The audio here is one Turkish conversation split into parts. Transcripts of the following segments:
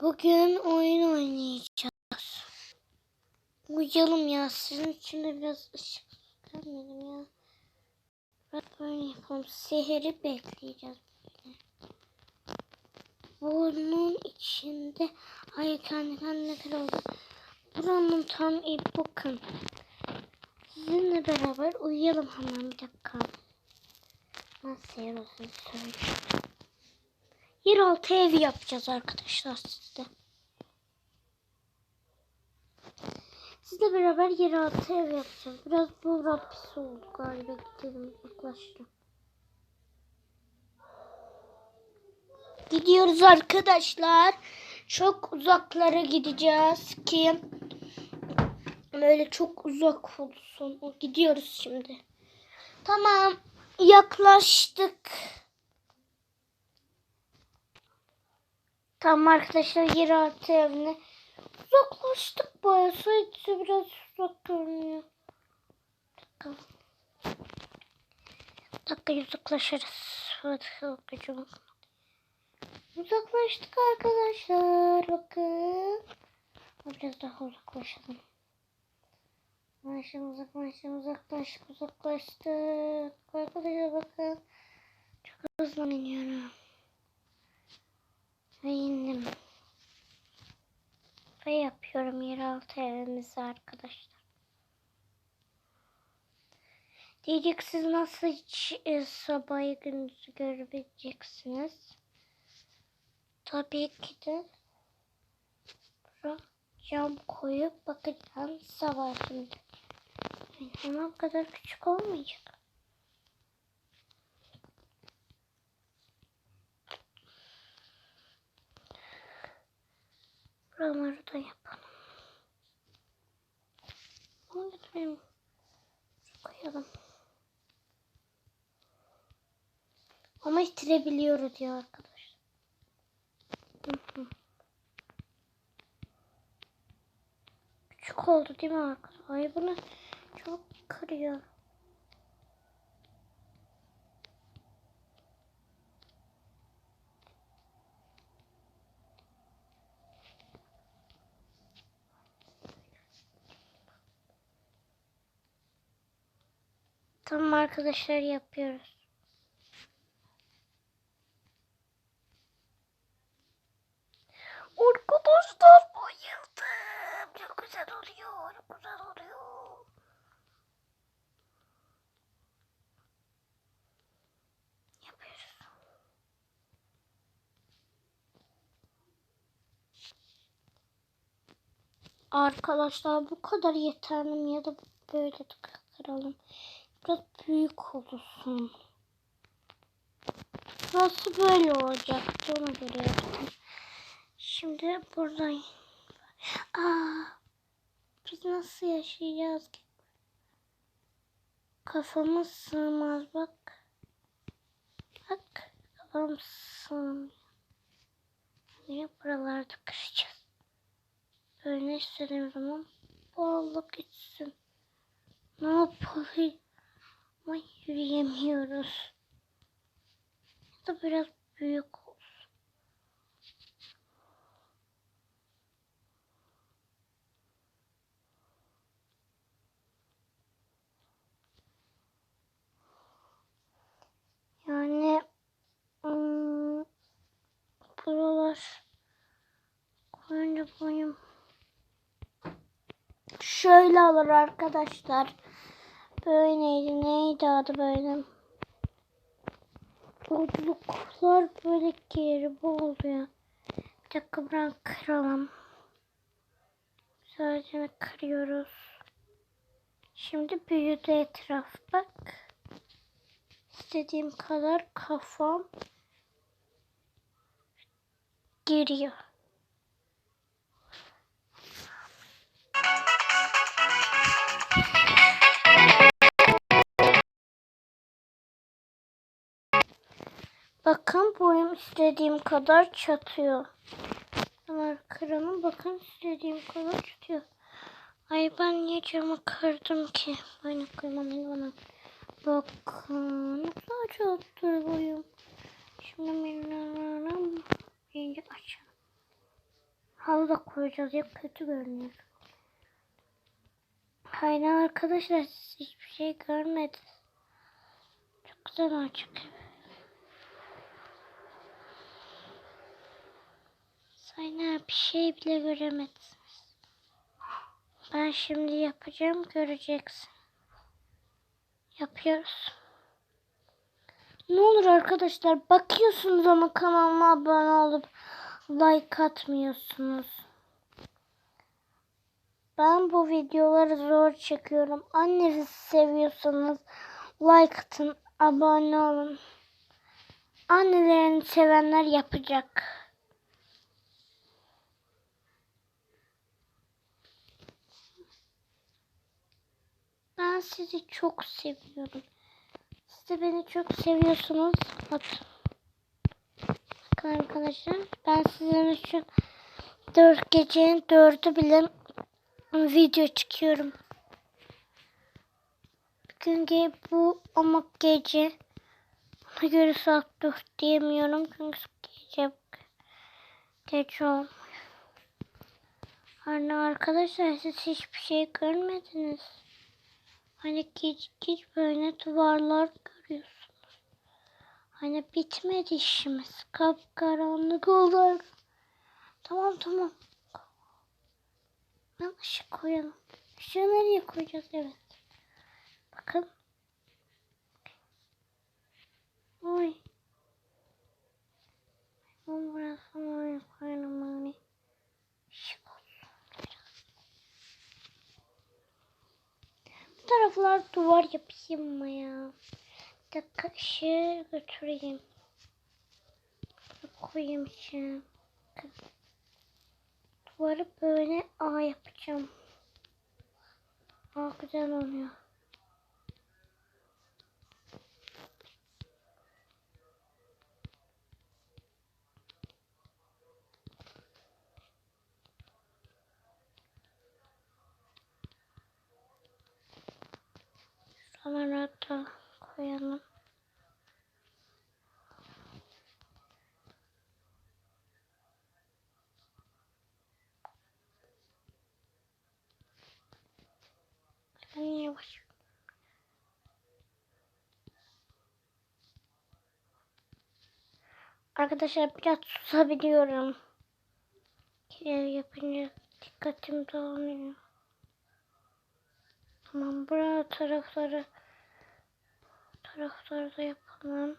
Bugün oyun oynayacağız. Uyuyalım ya. Sizin için de biraz ışık gelmedim ya. Biraz böyle yapalım. Seheri bekleyeceğiz böyle. Bunun içinde ay kendi kendine oldu. Buranın tam iyi bakın. Sizinle beraber uyuyalım hemen bir dakika. Nasıl yer olsun söyleyeyim. Yeraltı evi yapacağız arkadaşlar sizde. Sizle beraber yeraltı ev yapacağız. Biraz bu rapisi oldu galiba. Gidelim uzaklaştı. Gidiyoruz arkadaşlar. Çok uzaklara gideceğiz ki böyle çok uzak olsun. Gidiyoruz şimdi. Tamam. Yaklaştık. Tamam arkadaşlar yeraltı evine uzaklaştık bayağı. Sadece biraz uzak görünüyor. Bir dakika. Uzaklaşırız. Hadi bakacağım. Uzaklaştık arkadaşlar. Bakın. Biraz daha uzaklaşalım. Uzaklaştık, uzaklaştık, uzaklaştık, uzaklaştık. Arkadaşlar bakın. Çok hızlı iniyorum. Ve indim. Ve yapıyorum yeraltı evimizi arkadaşlar. Diyeceksiniz nasıl hiç e, sabahı gündüzü görebileceksiniz. Tabii ki de buraya cam koyup bakacağım sabah şimdi. Hemen kadar küçük olmayacak. Buraları da yapalım. Onu götüreyim. Koyalım. Ama itirebiliyoruz. Hı hı. Küçük oldu değil mi arkadaşlar? Ay bunu çok kırıyor. Arkadaşlar yapıyoruz. Arkadaşlar bayıldım. Çok güzel oluyor. Çok güzel oluyor. Yapıyoruz. Arkadaşlar bu kadar yeterli ya da böyle kıralım. Biraz büyük olsun. Burası böyle olacak. Ona göre. Şimdi buradan. Aa, biz nasıl yaşayacağız ki? Kafamız sığmaz bak. Bak kafam sığmıyor. Niye buralarda kıracağız? Böyle istediğim zaman boğulup gitsin. Ne yapayım? Ama yürüyemiyoruz. Ya da biraz büyük olsun. Yani ım, buralar koyunca koyun şöyle olur arkadaşlar. Böyleydi. Neydi adı böyle? Otluklar böyle geri oluyor. Bir dakika buradan kıralım. Sadece kırıyoruz. Şimdi büyüdü etraf bak. İstediğim kadar kafam giriyor. Bakın boyum istediğim kadar çatıyor. Hemen kıralım. Bakın istediğim kadar çatıyor. Ay ben niye camı kırdım ki? Böyle kırmamayı bana. Bakın. Ne kadar boyum. Şimdi benim iyice açalım. Halı da koyacağız ya kötü görünüyor. Aynen arkadaşlar hiçbir şey görmediniz. Çok güzel açık. Sayın bir şey bile göremediniz. Ben şimdi yapacağım göreceksin. Yapıyoruz. Ne olur arkadaşlar bakıyorsunuz ama kanalıma abone olup like atmıyorsunuz. Ben bu videoları zor çekiyorum. Annenizi seviyorsanız like atın, abone olun. Annelerini sevenler yapacak. Ben sizi çok seviyorum. Siz de beni çok seviyorsunuz. Atın. Bakın arkadaşlar ben sizin için dört gecenin dördü bile video çıkıyorum. Bugün bu ama gece ona göre saat 4 diyemiyorum çünkü gece gece olmuyor. Anne arkadaşlar siz hiçbir şey görmediniz. Hani geç geç böyle duvarlar görüyorsunuz. Hani bitmedi işimiz. Kapkaranlık oldu. Tamam tamam. Ben ışık koyalım. Işığı nereye koyacağız? Evet. Bakın. Oy. Ben burası oraya koyalım hani. Işık olsun biraz. Bu taraflar duvar yapayım mı ya? Dakika ışığı götüreyim. Koyayım. Bakın. Duvarı böyle A yapacağım. A güzel oluyor. Şuralara da koyalım. Ben yavaş. Arkadaşlar biraz susabiliyorum. Ev yapınca dikkatim dağılıyor. Tamam buraya tarafları tarafları da yapalım.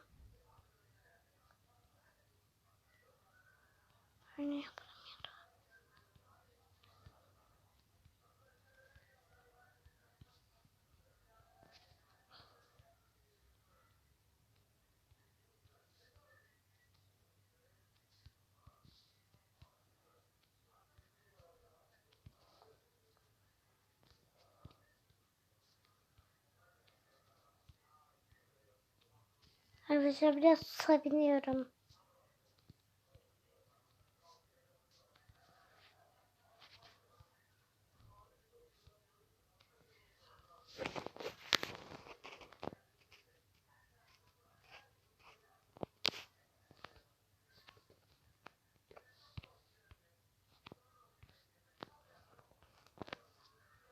Arkadaşlar biraz sabiniyorum.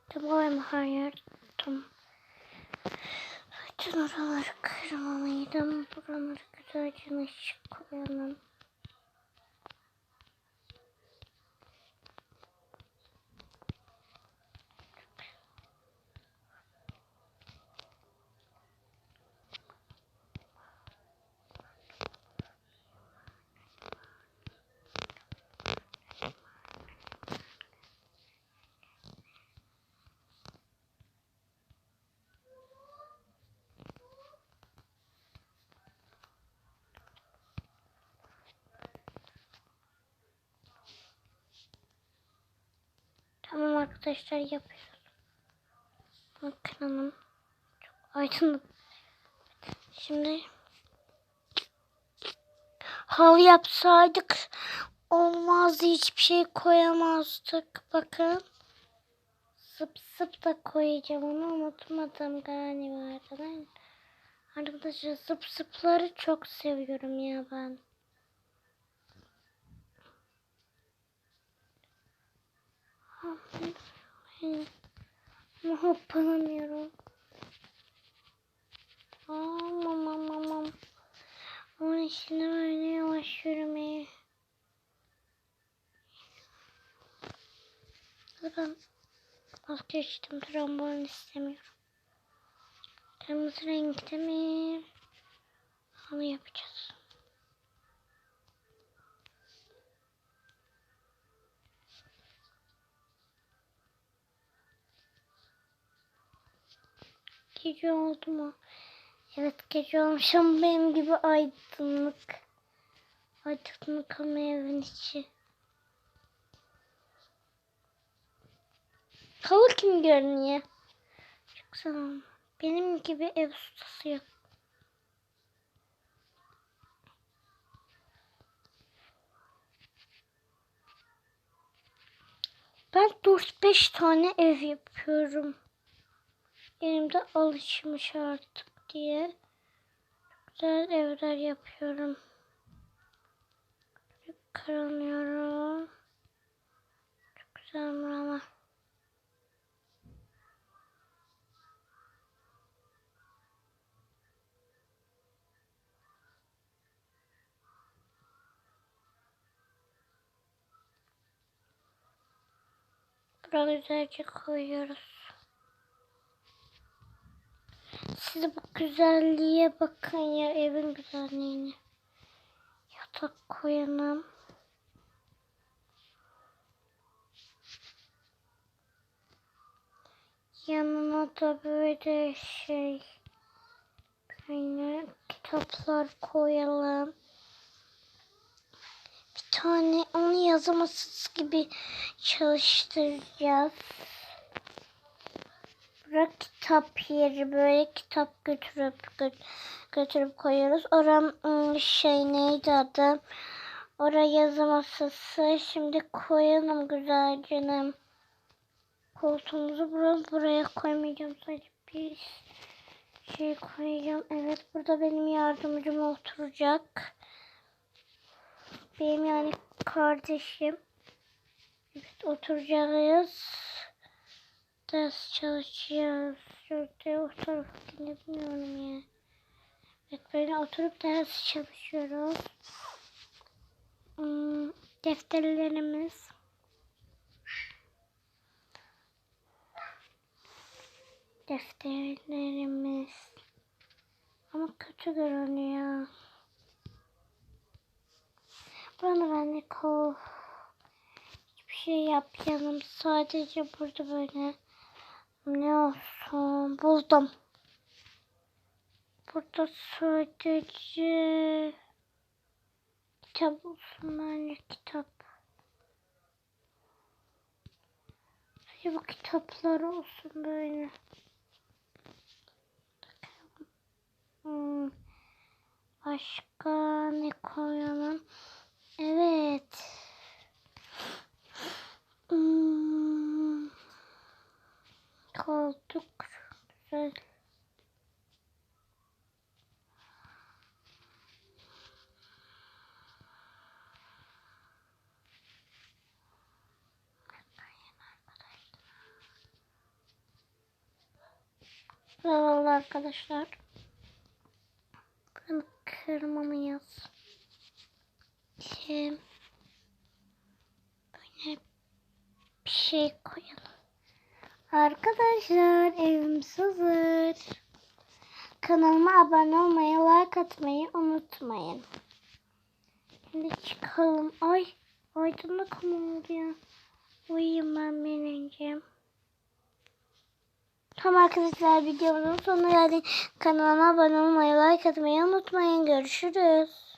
Tamam hayır. Bütün oraları kırmalıydım. Buraları güzelce ışık koyalım. Tamam arkadaşlar yapıyoruz. Bakın hanım. Çok aydınlık. Şimdi halı yapsaydık olmazdı. Hiçbir şey koyamazdık. Bakın. Sıp sıp da koyacağım onu unutmadım galiba. Ben arkadaşlar sıp sıpları çok seviyorum ya ben. Ama hoppalamıyorum. Aman aman aman. Onun içinde böyle yavaş yürümeyi. Durun. Vazgeçtim. Trombon istemiyorum. Kırmızı renkte mi? Onu yapacağız. Gece oldu mu? Evet gece olmuş ama benim gibi aydınlık. Aydınlık ama evin içi. Hava kim görünüyor? Çok sağ olun. Benim gibi ev ustası yok. Ben 4-5 tane ev yapıyorum. Elimde alışmış artık diye. Güzel evler yapıyorum. Karanıyorum. Çok güzel buralar. Buraya güzelce koyuyoruz. Siz bu güzelliğe bakın ya evin güzelliğine. Yatak koyalım. Yanına da böyle şey böyle kitaplar koyalım. Bir tane onu yazamasız gibi çalıştıracağız. Bırak kitap yeri böyle kitap götürüp gö götürüp koyuyoruz. Oram ıı, şey neydi adı? Oraya yazı masası. Şimdi koyalım güzel canım. Koltuğumuzu buraya, buraya koymayacağım. Sadece bir şey koyacağım. Evet burada benim yardımcım oturacak. Benim yani kardeşim. Evet oturacağız. Ders çalışacağız. Şurada o tarafa bilmiyorum ya. Evet böyle oturup ders çalışıyoruz. Hmm, defterlerimiz. Defterlerimiz. Ama kötü görünüyor. Bana ben de kov. Hiçbir şey yapmayalım. Sadece burada böyle ne olsun buldum. Burada sadece kitap olsun bence kitap. Sadece bu kitaplar olsun böyle. Hmm. Başka ne koyalım? Evet. Hmm. Koltuk güzel. Merhaba arkadaşlar. Bunu kırmamayız. Şey, böyle bir şey koyalım. Arkadaşlar evimiz hazır. Kanalıma abone olmayı, like atmayı unutmayın. Şimdi çıkalım. Ay aydınlık mı oldu ya? Uyuyayım ben benim. Tamam arkadaşlar videomuzun sonuna geldik. Kanalıma abone olmayı, like atmayı unutmayın. Görüşürüz.